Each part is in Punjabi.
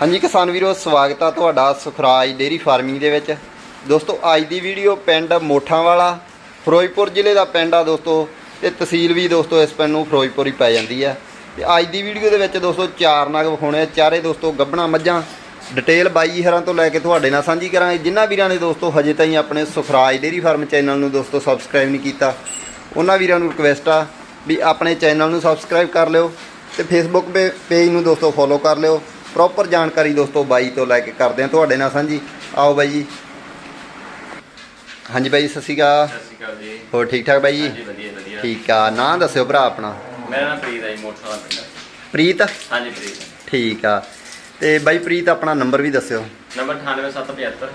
ਹਾਂਜੀ ਕਿਸਾਨ ਵੀਰੋ, ਸਵਾਗਤ ਆ ਤੁਹਾਡਾ ਸੁਖਰਾਜ ਡੇਰੀ ਫਾਰਮਿੰਗ ਦੇ ਵਿੱਚ। ਦੋਸਤੋ, ਅੱਜ ਦੀ ਵੀਡੀਓ ਪਿੰਡ ਮੋਠਾਂ ਵਾਲਾ ਫਿਰੋਜ਼ਪੁਰ ਜ਼ਿਲ੍ਹੇ ਦਾ ਪਿੰਡ ਆ ਦੋਸਤੋ, ਤੇ ਤਹਿਸੀਲ ਵੀ ਦੋਸਤੋ ਇਸ ਪਿੰਡ ਨੂੰ ਫਿਰੋਜ਼ਪੁਰ ਹੀ ਪੈ ਜਾਂਦੀ ਆ। ਤੇ ਅੱਜ ਦੀ ਵੀਡੀਓ ਦੇ ਵਿੱਚ ਦੋਸਤੋ ਚਾਰ ਨਗ ਵਿਖਾਉਣੇ ਆ। ਚਾਰੇ ਦੋਸਤੋ ਗੱਬਣਾ ਮੱਝਾਂ, ਡਿਟੇਲ ਬਾਈ ਹਰਾਂ ਤੋਂ ਲੈ ਕੇ ਤੁਹਾਡੇ ਨਾਲ ਸਾਂਝੀ ਕਰਾਂਗੇ। ਜਿਨ੍ਹਾਂ ਵੀਰਾਂ ਨੇ ਦੋਸਤੋ ਹਜੇ ਤਾਈਂ ਆਪਣੇ ਸੁਖਰਾਜ ਡੇਰੀ ਫਾਰਮ ਚੈਨਲ ਨੂੰ ਦੋਸਤੋ ਸਬਸਕ੍ਰਾਈਬ ਨਹੀਂ ਕੀਤਾ, ਉਹਨਾਂ ਵੀਰਾਂ ਨੂੰ ਰਿਕਵੈਸਟ ਆ ਵੀ ਆਪਣੇ ਚੈਨਲ ਨੂੰ ਸਬਸਕ੍ਰਾਈਬ ਕਰ ਲਿਓ ਤੇ ਫੇਸਬੁੱਕ ਪੇਜ ਨੂੰ ਦੋਸਤੋ ਫੋਲੋ ਕਰ ਲਿਓ। ਪ੍ਰੋਪਰ ਜਾਣਕਾਰੀ ਦੋਸਤੋ ਬਾਈ ਤੋਂ ਲੈ ਕੇ ਕਰਦੇ ਆ ਤੁਹਾਡੇ ਨਾਲ ਸਾਂਝੀ। ਆਓ ਬਾਈ ਜੀ। ਹਾਂਜੀ ਬਾਈ ਸਤਿ ਸ਼੍ਰੀ ਅਕਾਲ। ਸਤਿ ਸ਼੍ਰੀ ਅਕਾਲ ਜੀ। ਹੋਰ ਠੀਕ ਠਾਕ ਬਾਈ ਹਾਂਜੀ ਜੀ ਵਧੀਆ ਵਧੀਆ। ਠੀਕ ਆ। ਨਾਂ ਦੱਸਿਓ ਭਰਾ ਆਪਣਾ। ਮੇਰਾ ਨਾਮ ਪ੍ਰੀਤ ਹੈ ਜੀ, ਮੋਟਰ ਵਾਲਾ ਪਿੰਡ। ਪ੍ਰੀਤ? ਹਾਂਜੀ ਪ੍ਰੀਤ। ਠੀਕ ਆ। ਤੇ ਬਾਈ ਪ੍ਰੀਤ ਆਪਣਾ ਨੰਬਰ ਵੀ ਦੱਸਿਓ। ਨੰਬਰ 98775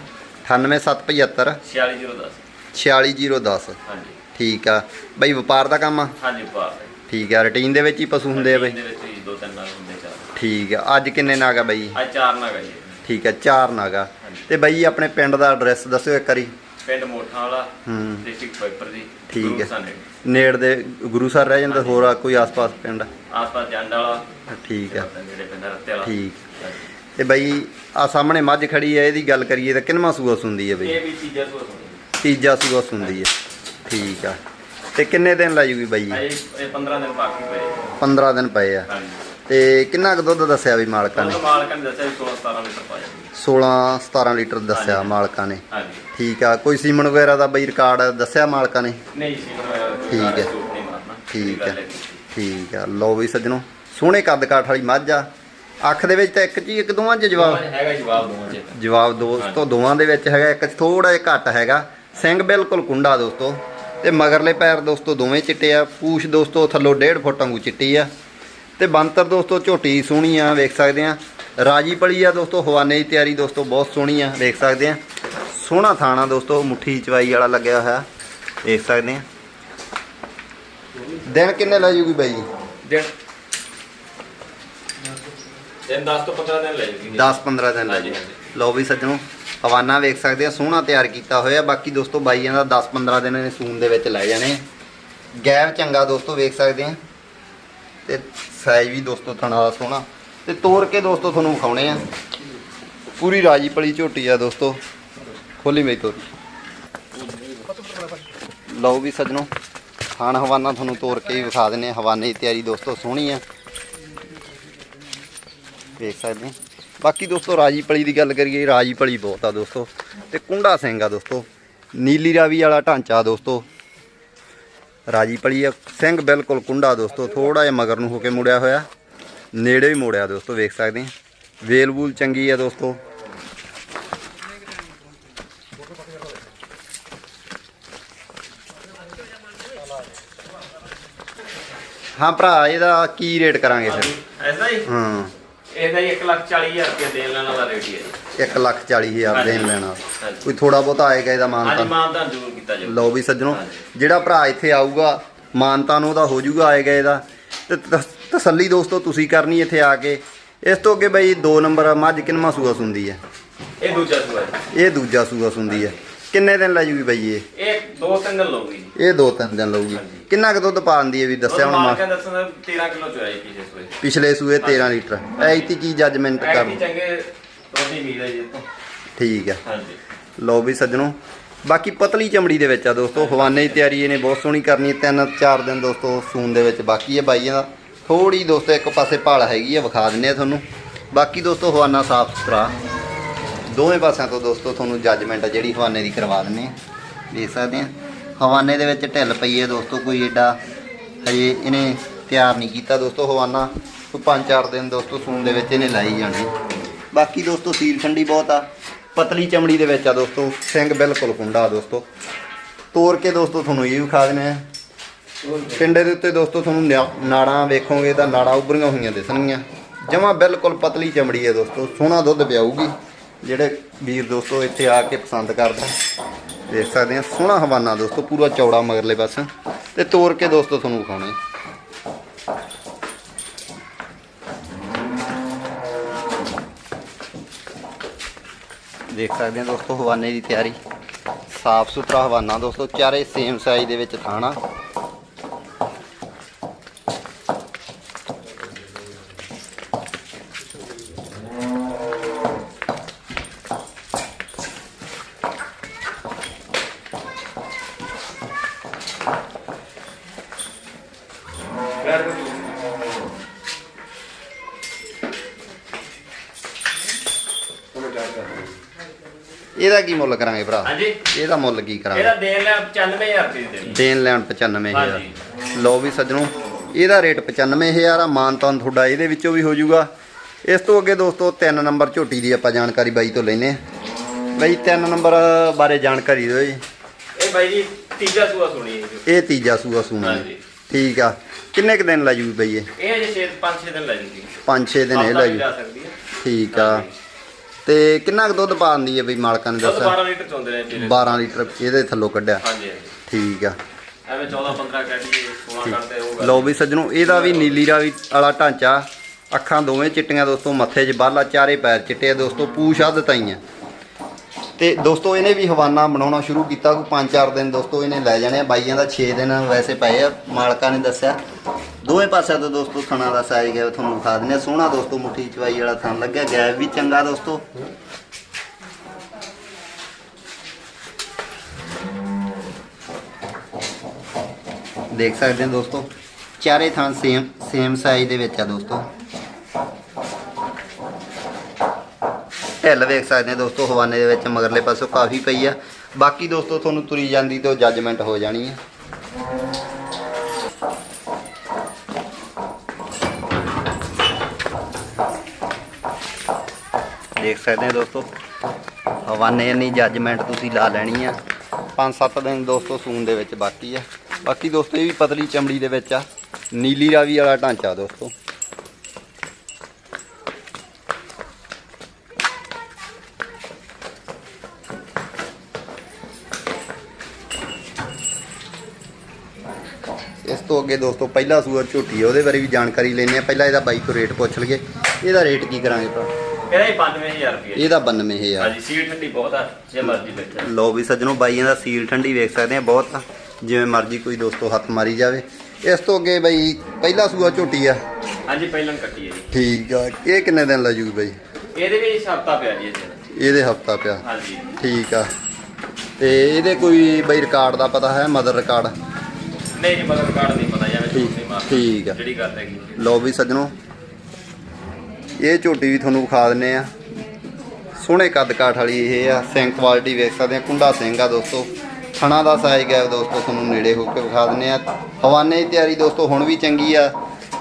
98775 46010 46010 ਹਾਂਜੀ। ਠੀਕ ਆ। ਬਾਈ ਵਪਾਰ ਦਾ ਕੰਮ ਆ? ਹਾਂਜੀ ਹੈ ਠੀਕ ਆ। ਰੁਟੀਨ ਦੇ ਵਿੱਚ ਹੀ ਪਸ਼ੂ ਹੁੰਦੇ ਆ ਬਾਈ? ਦੇ ਵਿੱਚ ਹੀ ਦੋ ਤਿੰਨ ਨਾਲ ਹੁੰਦੇ ਚਾਰ ਠੀਕ ਆ। ਅੱਜ ਕਿੰਨੇ ਨਾਗ ਬਾਈ? ਅੱਜ ਚਾਰ ਨਾਲ ਗਈ ਠੀਕ ਆ ਚਾਰ ਨਾਗ। ਤੇ ਬਾਈ ਆਪਣੇ ਪਿੰਡ ਦਾ ਐਡਰੈਸ ਦੱਸਿਓ ਇੱਕ ਵਾਰੀ। ਪਿੰਡ ਮੋਠਾ ਵਾਲਾ ਹੂੰ। ਡਿਸਟ੍ਰਿਕਟ ਫਿਰੋਜ਼ਪੁਰ ਜੀ ਠੀਕ ਹੈ। ਨੇੜ ਦੇ ਗੁਰੂ ਸਰ ਰਹਿ ਜਾਂਦਾ ਹੋਰ ਕੋਈ ਆਸ-ਪਾਸ ਪਿੰਡ? ਆਸ-ਪਾਸ ਜੰਡ ਵਾਲਾ। ਠੀਕ ਆ। ਜਿਹੜੇ ਪਿੰਡ ਰੱਤੇ ਵਾਲਾ। ਠੀਕ। ਤੇ ਬਾਈ ਆ ਸਾਹਮਣੇ ਮੱਝ ਖੜੀ ਹੈ ਇਹਦੀ ਗੱਲ ਕਰੀਏ ਤਾਂ ਕਿੰਨਵਾਂ ਸੂਆ ਸੁੰਦੀ ਹੈ ਬਈ? ਇਹ ਵੀ ਚੀਜ਼ਾਂ ਸੋ ਸੁਣੀ ਤੀਜਾ ਸੂਆ ਸੁੰਦੀ ਹੈ ਠੀਕ ਆ। ਤੇ ਕਿੰਨੇ ਦਿਨ ਲੈ ਜੂਗੀ ਬਾਈ? ਇਹ ਇਹ 15 ਦਿਨ ਬਾਕੀ ਪਏ। 15 ਦਿਨ ਪਏ ਆ। ਹਾਂਜੀ। ਤੇ ਕਿੰਨਾ ਕੁ ਦੁੱਧ ਦੱਸਿਆ ਵੀ ਮਾਲਕਾਂ ਨੇ? ਉਹ ਮਾਲਕਾਂ ਨੇ ਦੱਸਿਆ 16 17 ਲੀਟਰ ਪਾ ਜਾਂਦੀ 16 17 ਲੀਟਰ ਦੱਸਿਆ। ਮਾਲਕਾਂ ਨੇ। ਹਾਂਜੀ। ਠੀਕ ਆ ਕੋਈ ਸੀਮਨ ਵਗੈਰਾ ਦਾ ਬਈ ਰਿਕਾਰਡ ਦੱਸਿਆ ਮਾਲਕਾਂ ਨੇ? ਨਹੀਂ ਸੀ ਮਤਲਬ ਠੀਕ ਹੈ। ਠੀਕ ਹੈ। ਠੀਕ ਆ। ਲਓ ਵੀ ਸੱਜਣੋ ਸੋਹਣੇ ਕੱਦ ਕਾਠ ਵਾਲੀ ਮੱਝ ਆ। ਅੱਖ ਦੇ ਵਿੱਚ ਤਾਂ ਇੱਕ ਜੀ ਇੱਕ ਦੋਵਾਂ 'ਚ ਜਵਾਬ? ਹੈਗਾ ਜਵਾਬ ਦੋਵਾਂ ਚ ਜਵਾਬ ਦੋਸਤੋ ਦੋਵਾਂ ਦੇ ਵਿੱਚ ਹੈਗਾ ਇੱਕ ਥੋੜਾ ਜਿਹਾ ਘੱਟ ਹੈਗਾ। ਸਿੰਘ ਬਿਲਕੁਲ ਕੁੰਡਾ ਦੋਸਤੋ। ਤੇ ਮਗਰਲੇ ਪੈਰ ਦੋਸਤੋ ਦੋਵੇਂ ਚਿੱਟੇ ਆ ਪੂਛ ਦੋਸਤੋ ਥੱਲੋਂ 1.5 ਫੁੱਟ ਵਾਂਗੂ ਚਿੱਟੀ ਆ। ਤੇ ਬੰਤਰ ਦੋਸਤੋ ਝੋਟੀ ਸੋਹਣੀ ਆ ਵੇਖ ਸਕਦੇ ਆ। ਰਾਜੀ ਪਲੀ ਆ ਦੋਸਤੋ ਹਵਾਨੇ ਦੀ ਤਿਆਰੀ ਦੋਸਤੋ ਬਹੁਤ ਸੋਹਣੀ ਆ ਵੇਖ ਸਕਦੇ ਆ। ਸੋਹਣਾ ਥਾਣਾ ਦੋਸਤੋ ਮੁੱਠੀ ਚਵਾਈ ਵਾਲਾ ਲੱਗਿਆ ਹੋਇਆ ਵੇਖ ਸਕਦੇ ਆ। ਦਿਨ ਕਿੰਨੇ ਲੈ ਜੂਗੀ ਬਾਈ? ਦਿਨ। ਦਿਨ 10 ਤੋਂ 15 ਦਿਨ ਲੈ ਜੂਗੀ। 10-15 ਦਿਨ ਲੈ ਹਾਂਜੀ, ਜੂ ਹਾਂਜੀ। ਲਓ ਵੀ ਸੱਜਣੋ ਹਵਾਨਾ ਵੇਖ ਸਕਦੇ ਆ ਸੋਹਣਾ ਤਿਆਰ ਕੀਤਾ ਹੋਇਆ। ਬਾਕੀ ਦੋਸਤੋ ਬਾਈਆਂ ਦਾ 10-15 ਦਿਨ ਨੇ ਸੂਨ ਦੇ ਵਿੱਚ ਲੈ ਜਾਣੇ ਗੈਰ ਚੰਗਾ ਦੋਸਤੋ ਵੇਖ ਸਕਦੇ ਆ। ਤੇ ਸਾਈਜ਼ ਵੀ ਦੋਸਤੋ ਥਣਾ ਦਾ ਸੋਹਣਾ। ਤੇ ਤੋੜ ਕੇ ਦੋਸਤੋ ਤੁਹਾਨੂੰ ਵਿਖਾਉਣੇ ਆ। ਪੂਰੀ ਰਾਜੀ ਪਲੀ ਝੋਟੀ ਆ ਦੋਸਤੋ। ਖੋਲੀ ਮੇਰੀ ਤੋਰੀ। ਲਓ ਵੀ ਸੱਜਣੋ ਖਾਣ ਹਵਾਨਾ ਤੁਹਾਨੂੰ ਤੋੜ ਕੇ ਹੀ ਵਿਖਾ ਦਿੰਨੇ ਆ। ਹਵਾਨੇ ਦੀ ਤਿਆਰੀ ਦੋਸਤੋ ਸੋਹਣੀ ਆ। ਵੇਖ ਸਕਦੇ ਬਾਕੀ ਦੋਸਤੋ ਰਾਜੀ ਪਲੀ ਦੀ ਗੱਲ ਕਰੀਏ, ਰਾਜੀ ਪਲੀ ਬਹੁਤ ਆ ਦੋਸਤੋ। ਤੇ ਕੁੰਡਾ ਸਿੰਘ ਆ ਦੋਸਤੋ। ਨੀਲੀ ਰਾਵੀ ਵਾਲਾ ਢਾਂਚਾ ਦੋਸਤੋ। ਰਾਜੀ ਪਲੀ ਆ। ਸਿੰਘ ਬਿਲਕੁਲ ਕੁੰਡਾ ਦੋਸਤੋ ਥੋੜਾ ਜਿਹਾ ਮਗਰ ਨੂੰ ਹੋ ਕੇ ਮੁੜਿਆ ਹੋਇਆ। ਨੇੜੇ ਵੀ ਮੋੜਿਆ ਦੋਸਤੋ ਵੇਖ ਸਕਦੇ ਹਾਂ ਵੇਲ ਵੂਲ ਚੰਗੀ ਆ ਦੋਸਤੋ। ਹਾਂ ਭਰਾ ਇਹਦਾ ਕੀ ਰੇਟ ਕਰਾਂਗੇ ਫਿਰ? ਐਸਾ ਹੀ? ਹਾਂ। ਇਹਦਾ ਹੀ 140000 ਰੁਪਏ ਦੇਣ ਲੈਣ ਵਾਲਾ ਰੇਟ ਹੀ ਹੈ ਜੀ। ਲੱਖ ਚਾਲੀ ਹਜ਼ਾਰ ਹਾਂਜੀ। ਦੇਣ ਲੈਣਾ ਹਾਂਜੀ। ਕੋਈ ਥੋੜਾ ਬਹੁਤਾ ਆਏਗਾ ਇਹਦਾ ਹਾਂਜੀ ਮਾਨਤਾ ਮਾਨਦਾਨ ਜ਼ਰੂਰ ਕੀਤਾ ਜਾਊ ਲਓ ਵੀ ਸੱਜਣੋ ਹਾਂਜੀ। ਜਿਹੜਾ ਭਰਾ ਇੱਥੇ ਆਊਗਾ ਮਾਨਤਾ ਨੂੰ ਉਹਦਾ ਹੋ ਜਾਊਗਾ ਆਏਗਾ ਇਹਦਾ ਤੇ ਤਸ- ਤਸੱਲੀ ਦੋਸਤੋ ਤੁਸੀਂ ਕਰਨੀ ਇੱਥੇ ਆ ਕੇ ਇਸ ਤੋਂ ਅੱਗੇ ਬਈ 2 ਨੰਬਰ ਮੱਝ ਕਿੰਨਵਾਂ ਸੂਆ ਸੁੰਦੀ ਹੈ ਇਹ ਦੂਜਾ ਸੂਆ ਜੀ ਇਹ ਦੂਜਾ ਸੂਆ ਸੁੰਦੀ ਹੈ ਕਿੰਨੇ ਦਿਨ ਲੈ ਜੂਗੀ ਬਈ ਇਹ? ਇਹ ਦੋ ਤਿੰਨ ਦਿਨ ਲਊਗੀ ਜੀ। ਇਹ ਦੋ ਤਿੰਨ ਦਿਨ ਲਊਗੀ। ਹਾਂਜੀ। ਕਿੰਨਾ ਕੁ ਦੁੱਧ ਪਾਉਂਦੀ ਹੈ ਵੀ ਦੱਸਿਆ ਹੁਣ ਮਾਲਕਾਂ ਮਾ ਦੱਸਣ 13 ਕਿਲੋ ਚੋਇਆ ਜੀ ਪਿਛੇ ਸੂਏ। ਪਿਛਲੇ ਸੂਏ 13 ਲੀਟਰ। ਐਤੀ ਕੀ ਜੱਜਮੈਂਟ ਕਰ ਐਡੀ ਚੰਗੇ ਰੋਟੀ ਮੀਲ ਹੈ ਜੀ ਇਹ ਤੋਂ ਠੀਕ ਹੈ। ਹਾਂਜੀ। ਲਓ ਵੀ ਸੱਜਣੋ ਬਾਕੀ ਪਤਲੀ ਚਮੜੀ ਦੇ ਵਿੱਚ ਆ ਦੋਸਤੋ ਹਵਾਨੇ ਦੀ ਤਿਆਰੀ ਇਹਨੇ ਬਹੁਤ ਸੋਹਣੀ ਕਰਨੀ ਤਿੰਨ ਚਾਰ ਦਿਨ ਦੋਸਤੋ ਸੂਨ ਦੇ ਵਿੱਚ ਬਾਕੀ ਹੈ ਬਾਈਆਂ ਦਾ। ਥੋੜੀ ਦੋਸਤੋ ਇੱਕ ਪਾਸੇ ਭਾਲ ਹੈਗੀ ਆ ਵਿਖਾ ਦਿੰਨੇ ਆ ਤੁਹਾਨੂੰ। ਬਾਕੀ ਦੋਸਤੋ ਹਵਾਨਾ ਸਾਫ਼ ਸੁਥਰਾ ਦੋਵੇਂ ਪਾਸਿਆਂ ਤੋਂ ਦੋਸਤੋ ਤੁਹਾਨੂੰ ਜੱਜਮੈਂਟ ਆ ਜਿਹੜੀ ਹਵਾਨੇ ਦੀ ਕਰਵਾ ਦਿੰਨੇ ਆ। ਦੇਖ ਸਕਦੇ ਆ। ਹਵਾਨੇ ਦੇ ਵਿੱਚ ਢਿੱਲ ਪਈ ਹੈ ਦੋਸਤੋ, ਕੋਈ ਏਡਾ ਹਜੇ ਇਹਨੇ ਤਿਆਰ ਨਹੀਂ ਕੀਤਾ ਦੋਸਤੋ ਹਵਾਨਾ। ਕੋਈ 5-4 ਦਿਨ ਦੋਸਤੋ ਸੂਨ ਦੇ ਵਿੱਚ ਇਹਨੇ ਲਾਈ ਜਾਣੇ। ਬਾਕੀ ਦੋਸਤੋ ਸੀਲ ਠੰਡੀ ਬਹੁਤ ਆ। ਪਤਲੀ ਚਮੜੀ ਦੇ ਵਿੱਚ ਆ ਦੋਸਤੋ, ਸਿੰਘ ਬਿਲਕੁਲ ਕੁੰਡਾ ਦੋਸਤੋ। ਤੋੜ ਕੇ ਦੋਸਤੋ ਤੁਹਾਨੂੰ ਇਹ ਵਿਖਾ ਦਿੰਦੇ ਆ। ਪਿੰਡੇ ਦੇ ਉੱਤੇ ਦੋਸਤੋ ਤੁਹਾਨੂੰ ਨਿਆ- ਨਾੜਾਂ ਵੇਖੋਗੇ ਤਾਂ ਨਾੜਾਂ ਉੱਭਰੀਆਂ ਹੋਈਆਂ ਦਿਸਣਗੀਆਂ। ਜਮਾ ਬਿਲਕੁਲ ਪਤਲੀ ਚਮੜੀ ਹੈ ਦੋਸਤੋ, ਸੋਹਣਾ ਦੁੱਧ ਪਿਆਊਗੀ। ਜਿਹੜੇ ਵੀਰ ਦੋਸਤੋ ਇੱਥੇ ਆ ਕੇ ਪਸੰਦ ਕਰਦਾ ਦੇਖ ਸਕਦੇ ਆ, ਸੋਹਣਾ ਹਵਾਨਾ ਦੋਸਤੋ, ਪੂਰਾ ਚੌੜਾ ਮਗਰਲੇ ਬਸ ਤੇ ਤੋੜ ਕੇ ਦੋਸਤੋ ਤੁਹਾਨੂੰ ਵਿਖਾਉਣੇ ਦੇਖ ਸਕਦੇ ਆ ਦੋਸਤੋ, ਹਵਾਨੇ ਦੀ ਤਿਆਰੀ। ਸਾਫ਼ ਸੁਥਰਾ ਹਵਾਨਾ ਦੋਸਤੋ, ਚਾਰੇ ਸੇਮ ਸਾਈਜ਼ ਦੇ ਵਿੱਚ ਥਾਣਾ। ਇਹਦਾ ਕੀ ਮੁੱਲ ਕਰਾਂਗੇ ਭਰਾ? ਹਾਂਜੀ। ਇਹਦਾ ਮੁੱਲ ਕੀ ਕਰਾਂਗੇ? ਇਹਦਾ ਦੇਣ ਲੈ 95000 ਰੁਪਏ ਦੀ ਦੇਣੀ ਦੇਣ ਲੈਣ 95000 ਹਾਂਜੀ। ਲਓ ਵੀ ਸੱਜਣੋ ਇਹਦਾ ਰੇਟ 95000 ਆ ਮਾਨਤਾਨ ਤੁਹਾਡਾ ਇਹਦੇ ਵਿੱਚੋਂ ਵੀ ਹੋ ਜਾਊਗਾ। ਇਸ ਤੋਂ ਅੱਗੇ ਦੋਸਤੋ 3 ਨੰਬਰ ਝੋਟੀ ਦੀ ਆਪਾਂ ਜਾਣਕਾਰੀ ਬਾਈ ਤੋਂ ਲੈਨੇ ਆ ਬਾਈ 3 ਨੰਬਰ ਬਾਰੇ ਜਾਣਕਾਰੀ ਦਿਓ ਜੀ। ਇਹ ਬਾਈ ਜੀ ਤੀਜਾ ਸੂਆ ਸੁਣੀ ਇਹ ਤੀਜਾ ਸੂਆ ਸੂਣਾ। ਠੀਕ ਆ। ਕਿੰਨੇ ਕ ਦਿਨ ਲੈ ਜੂ ਬਈ ਇਹ? ਇਹ ਜੇ 6 5 6 ਦਿਨ ਲੈ ਜੂਗੀ। 5-6 ਦਿਨ ਇਹ ਲੈ ਵੀ ਜੂ। ਜਾ ਸਕਦੀ ਹੈ। ਠੀਕ ਆ। ਤੇ ਕਿੰਨਾ ਕੁ ਦੁੱਧ ਪਾਉਂਦੀ ਹੈ ਬਈ ਮਾਲਕਾਂ ਨੇ ਦੁੱਧ ਦੱਸਿਆ? 12 ਲੀਟਰ ਚੋਂਦੇ ਨੇ ਜੀ 12 ਲੀਟਰ ਇਹਦੇ ਥੱਲੋਂ ਕੱਢਿਆ। ਹਾਂਜੀ ਹਾਂਜੀ ਠੀਕ ਆ। ਐਵੇਂ 14 15 ਕੈਡੀ ਸੋਨਾ ਕਰਦੇ ਹੋਊਗਾ ਲਓ ਵੀ ਸੱਜਣੋ ਇਹਦਾ ਵੀ ਨੀਲੀ ਰਾਵੀ ਵਾਲਾ ਢਾਂਚਾ। ਅੱਖਾਂ ਦੋਵੇਂ ਚਿੱਟੀਆਂ ਦੋਸਤੋ ਮੱਥੇ 'ਚ ਬਾਲਾ ਚਾਰੇ ਪੈਰ ਚਿੱਟੇ ਆ ਦੋਸਤੋ ਪੂਛ ਅੱਧ ਤਾਈਆਂ। ਤੇ ਦੋਸਤੋ, ਇਹਨੇ ਵੀ ਹਵਾਨਾ ਬਣਾਉਣਾ ਸ਼ੁਰੂ ਕੀਤਾ। ਕੋਈ 5-4 ਦਿਨ ਦੋਸਤੋ ਇਹਨੇ ਲੈ ਜਾਣੇ ਆ। ਬਾਈਆਂ ਦਾ 6 ਦਿਨ ਵੈਸੇ ਪਏ ਆ, ਮਾਲਕਾਂ ਨੇ ਦੱਸਿਆ। ਦੋਵੇਂ ਪਾਸਿਆਂ ਤੋਂ ਦੋਸਤੋ ਥਣਾ ਦਾ ਸਾਈਜ਼ ਗਿਆ, ਤੁਹਾਨੂੰ ਦਿਖਾ ਦਿੰਦੇ ਆ। ਸੋਹਣਾ ਦੋਸਤੋ, ਮੁੱਠੀ ਚਵਾਈ ਵਾਲਾ ਥਣ ਲੱਗਿਆ, ਗੈਪ ਵੀ ਚੰਗਾ ਦੋਸਤੋ। ਦੇਖ ਸਕਦੇ ਹੋ ਦੋਸਤੋ, ਚਾਰੇ ਥਾਂ ਸੇਮ ਸੇਮ ਸਾਈਜ਼ ਦੇ ਵਿੱਚ ਆ ਦੋਸਤੋ। ਢਿੱਲ ਵੇਖ ਸਕਦੇ ਹੋ ਦੋਸਤੋ, ਹਵਾਨੇ ਦੇ ਵਿੱਚ ਮਗਰਲੇ ਪਾਸੋਂ ਕਾਫੀ ਪਈ ਆ। ਬਾਕੀ ਦੋਸਤੋ, ਤੁਹਾਨੂੰ ਤੁਰੀ ਜਾਂਦੀ ਤੇ ਜੱਜਮੈਂਟ ਹੋ ਜਾਣੀ ਆ। ਦੇਖ ਸਕਦੇ ਹੋ ਦੋਸਤੋ, ਹਵਾਨੇ ਨਹੀਂ ਜੱਜਮੈਂਟ ਤੁਸੀਂ ਲਾ ਲੈਣੀ ਆ। 5-7 ਦਿਨ ਦੋਸਤੋ ਸੂਨ ਦੇ ਵਿੱਚ ਬਾਕੀ ਆ। ਬਾਕੀ ਦੋਸਤੋ, ਇਹ ਵੀ ਪਤਲੀ ਚਮੜੀ ਦੇ ਵਿੱਚ ਆ। ਨੀਲੀ ਰਾਵੀ ਵਾਲਾ ਢਾਂਚਾ ਦੋਸਤੋ। ਤੋਂ ਅੱਗੇ ਦੋਸਤੋ ਪਹਿਲਾ ਸੂਆ ਝੋਟੀ ਹੈ ਉਹਦੇ ਬਾਰੇ ਵੀ ਜਾਣਕਾਰੀ ਲੈਣੀ ਆ। ਪਹਿਲਾਂ ਇਹਦਾ ਬਾਈ ਤੋਂ ਰੇਟ ਪੁੱਛ ਲਈਏ। ਇਹਦਾ ਰੇਟ ਕੀ ਕਰਾਂਗੇ ਭਰਾ? ਇਹਦਾ ਹੀ 95000 ਰੁਪਏ ਇਹਦਾ 92000 ਹਾਂਜੀ ਸੀਟ ਠੰਡੀ ਬਹੁਤ ਆ ਜੇ ਮਰਜ਼ੀ ਬੈਠਾ। ਲੋ ਵੀ ਸੱਜਣੋ ਬਾਈਆਂ ਦਾ ਸੀਲ ਠੰਡੀ ਵੇਖ ਸਕਦੇ ਆ ਬਹੁਤ ਆ। ਜਿਵੇਂ ਮਰਜ਼ੀ ਕੋਈ ਦੋਸਤੋ ਹੱਥ ਮਾਰੀ ਜਾਵੇ। ਇਸ ਤੋਂ ਅੱਗੇ ਬਾਈ ਪਹਿਲਾ ਸੂਆ ਝੋਟੀ ਆ। ਹਾਂਜੀ ਪਹਿਲਾਂ ਕੱਟੀ ਹੈ ਜੀ। ਠੀਕ ਆ ਇਹ ਕਿੰਨੇ ਦਿਨ ਲੱਜੂ ਬਾਈ? ਇਹਦੇ ਵੀ ਹਫਤਾ ਪਿਆ ਜੀ ਇਹਦੇ। ਇਹਦੇ ਹਫਤਾ ਪਿਆ। ਹਾਂਜੀ। ਠੀਕ ਆ। ਤੇ ਇਹਦੇ ਕੋਈ ਬਈ ਰਿਕਾਰਡ ਦਾ ਪਤਾ ਹੈ ਮਦਰ ਰਿਕਾਰਡ ਨਹੀਂ ਜੀ ਮਗਰ ਕਾਰਡ ਨਹੀਂ ਪਤਾ ਜਾਵੇ ਠੀਕ- ਨਹੀਂ ਮਾਰ ਠੀਕ ਆ। ਜਿਹੜੀ ਗੱਲ ਹੈਗੀ। ਲੋ ਵੀ ਸੱਜਣੋ ਇਹ ਝੋਟੀ ਵੀ ਤੁਹਾਨੂੰ ਵਿਖਾ ਦਿੰਨੇ ਆ। ਸੋਹਣੇ ਕੱਦ ਕਾਠ ਵਾਲੀ ਇਹ ਆ ਸਿੰਘ ਕੁਆਲਿਟੀ ਵੇਖ ਸਕਦੇ ਆ ਕੁੰਡਾ ਸਿੰਘ ਆ ਦੋਸਤੋ। ਥਣਾ ਦਾ ਸਾਈਜ਼ ਗੈਪ ਦੋਸਤੋ ਤੁਹਾਨੂੰ ਨੇੜੇ ਹੋ ਕੇ ਵਿਖਾ ਦਿੰਨੇ ਆ। ਹਵਾਨੇ ਦੀ ਤਿਆਰੀ ਦੋਸਤੋ ਹੁਣ ਵੀ ਚੰਗੀ ਆ।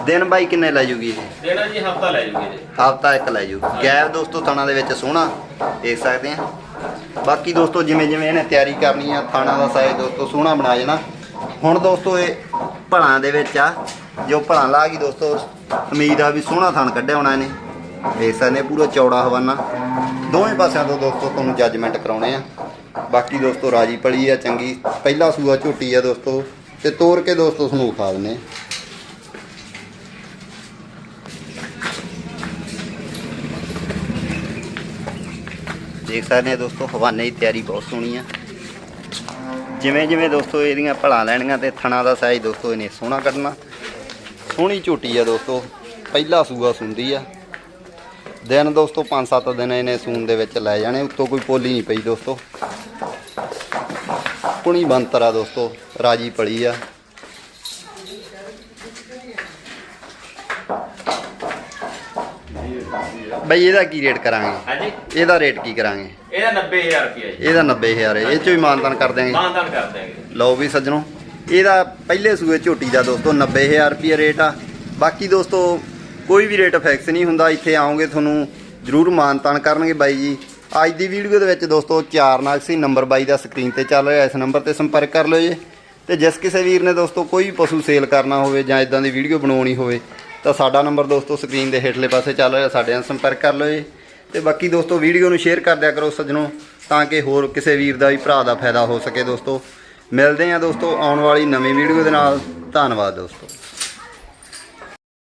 ਦਿਨ ਬਾਈ ਕਿੰਨੇ ਲੈ ਜੂਗੀ ਇਹ? ਦੇਣਾ ਜੀ ਹਫਤਾ ਲੈ ਜੂਗੇ ਜੀ। ਹਫਤਾ ਇੱਕ ਲੈ ਜੂ। ਗੈਪ ਦੋਸਤੋ ਥਣਾ ਦੇ ਵਿੱਚ ਸੋਹਣਾ ਦੇਖ ਸਕਦੇ ਆ। ਬਾਕੀ ਦੋਸਤੋ ਜਿਵੇਂ ਜਿਵੇਂ ਇਹਨੇ ਤਿਆਰੀ ਕਰਨੀ ਆ ਥਾਣਾ ਦਾ ਸਾਈਜ਼ ਦੋਸਤੋ ਸੋਹਣਾ ਬਣਾ ਜਾਣਾ। ਹੁਣ ਦੋਸਤੋ ਇਹ ਭਲਾਂ ਦੇ ਵਿੱਚ ਆ। ਜੋ ਭਲਾਂ ਲਾ ਗਈ ਦੋਸਤੋ, ਉਮੀਦ ਆ ਵੀ ਸੋਹਣਾ ਥਣ ਕੱਢਿਆ ਹੋਣਾ ਇਹਨੇ। ਦੇਖ ਸਕਦੇ ਪੂਰਾ ਚੌੜਾ ਹਵਾਨਾ। ਦੋਵੇਂ ਪਾਸਿਆਂ ਤੋਂ ਦੋਸਤੋ ਤੁਹਾਨੂੰ ਜੱਜਮੈਂਟ ਕਰਾਉਣੇ ਆ। ਬਾਕੀ ਦੋਸਤੋ ਰਾਜੀ ਪਲੀ ਆ, ਚੰਗੀ। ਪਹਿਲਾ ਸੂਆ ਝੋਟੀ ਆ ਦੋਸਤੋ। ਤੇ ਤੋੜ ਕੇ ਦੋਸਤੋ ਤੁਹਾਨੂੰ ਖਾ ਦਿੰਨੇ ਆ। ਦੇਖ ਸਕਦੇ ਆ ਦੋਸਤੋ, ਹਵਾਨੇ ਦੀ ਤਿਆਰੀ ਬਹੁਤ ਸੋਹਣੀ ਆ। ਜਿਵੇਂ ਜਿਵੇਂ ਦੋਸਤੋ ਇਹਦੀਆਂ ਭਲਾਂ ਲੈਣੀਆਂ ਤੇ ਥਣਾ ਦਾ ਸਾਈਜ਼ ਦੋਸਤੋ ਇਹਨੇ ਸੋਹਣਾ ਕੱਢਣਾ। ਸੋਹਣੀ ਝੋਟੀ ਆ ਦੋਸਤੋ, ਪਹਿਲਾ ਸੂਆ ਸੁੰਦੀ ਆ। ਦਿਨ ਦੋਸਤੋ 5-7 ਦਿਨ ਇਹਨੇ ਸੂਨ ਦੇ ਵਿੱਚ ਲੈ ਜਾਣੇ, ਉੱਤੋਂ ਕੋਈ ਪੋਲੀ ਨਹੀਂ ਪਈ ਦੋਸਤੋ। ਕੁਣੀ ਬੰਤਰ ਆ ਦੋਸਤੋ, ਰਾਜੀ ਪਲੀ ਆ। ਬਈ ਇਹਦਾ ਕੀ ਰੇਟ ਕਰਾਂਗੇ? ਹਾਂਜੀ? ਇਹਦਾ ਰੇਟ ਕੀ ਕਰਾਂਗੇ? ਇਹਦਾ 90000 ਰੁਪਏ ਜੀ। ਇਹਦਾ 90000 ਹੈ ਇਹ ਚੋਂ ਹੀ ਮਾਨਦਾਨ ਕਰ ਦਿਆਂਗੇ। ਮਾਨਦਾਨ ਕਰ ਦਿਆਂਗੇ। ਲਓ ਵੀ ਸੱਜਣੋ ਇਹਦਾ ਪਹਿਲੇ ਸੂਏ ਝੋਟੀ ਦਾ ਦੋਸਤੋ 90000 ਰੁਪਏ ਰੇਟ ਆ। ਬਾਕੀ ਦੋਸਤੋ ਕੋਈ ਵੀ ਰੇਟ ਫਿਕਸ ਨਹੀਂ ਹੁੰਦਾ ਇੱਥੇ ਆਓਗੇ ਤੁਹਾਨੂੰ ਜ਼ਰੂਰ ਮਾਨਤਾਨ ਕਰਨਗੇ ਬਾਈ ਜੀ। ਅੱਜ ਦੀ ਵੀਡੀਓ ਦੇ ਵਿੱਚ ਦੋਸਤੋ ਚਾਰ ਨਾਗ ਸੀ ਨੰਬਰ ਬਾਈ ਦਾ ਸਕਰੀਨ ਤੇ ਚੱਲ ਰਿਹਾ ਇਸ ਨੰਬਰ ਤੇ ਸੰਪਰਕ ਕਰ ਲਿਓ ਜੀ। ਤੇ ਜਿਸ ਕਿਸੇ ਵੀਰ ਨੇ ਦੋਸਤੋ ਕੋਈ ਵੀ ਪਸ਼ੂ ਸੇਲ ਕਰਨਾ ਹੋਵੇ ਜਾਂ ਇਦਾਂ ਦੀ ਵੀਡੀਓ ਬਣਾਉਣੀ ਹੋਵੇ ਤਾਂ ਸਾਡਾ ਨੰਬਰ ਦੋਸਤੋ ਸਕਰੀਨ ਦੇ ਹੇਠਲੇ ਪਾਸੇ ਚੱਲ ਰਿਹਾ, ਸਾਡੇ ਨਾਲ ਸੰਪਰਕ ਕਰ ਲਓ ਜੀ। ਤੇ ਬਾਕੀ ਦੋਸਤੋ ਵੀਡੀਓ ਨੂੰ ਸ਼ੇਅਰ ਕਰ ਦਿਆ ਕਰੋ ਸੱਜਣੋ, ਤਾਂ ਕਿ ਹੋਰ ਕਿਸੇ ਵੀਰ ਦਾ ਵੀ ਭਰਾ ਦਾ ਫਾਇਦਾ ਹੋ ਸਕੇ ਦੋਸਤੋ। ਮਿਲਦੇ ਹਾਂ ਦੋਸਤੋ ਆਉਣ ਵਾਲੀ ਨਵੀਂ ਵੀਡੀਓ ਦੇ ਨਾਲ। ਧੰਨਵਾਦ ਦੋਸਤੋ।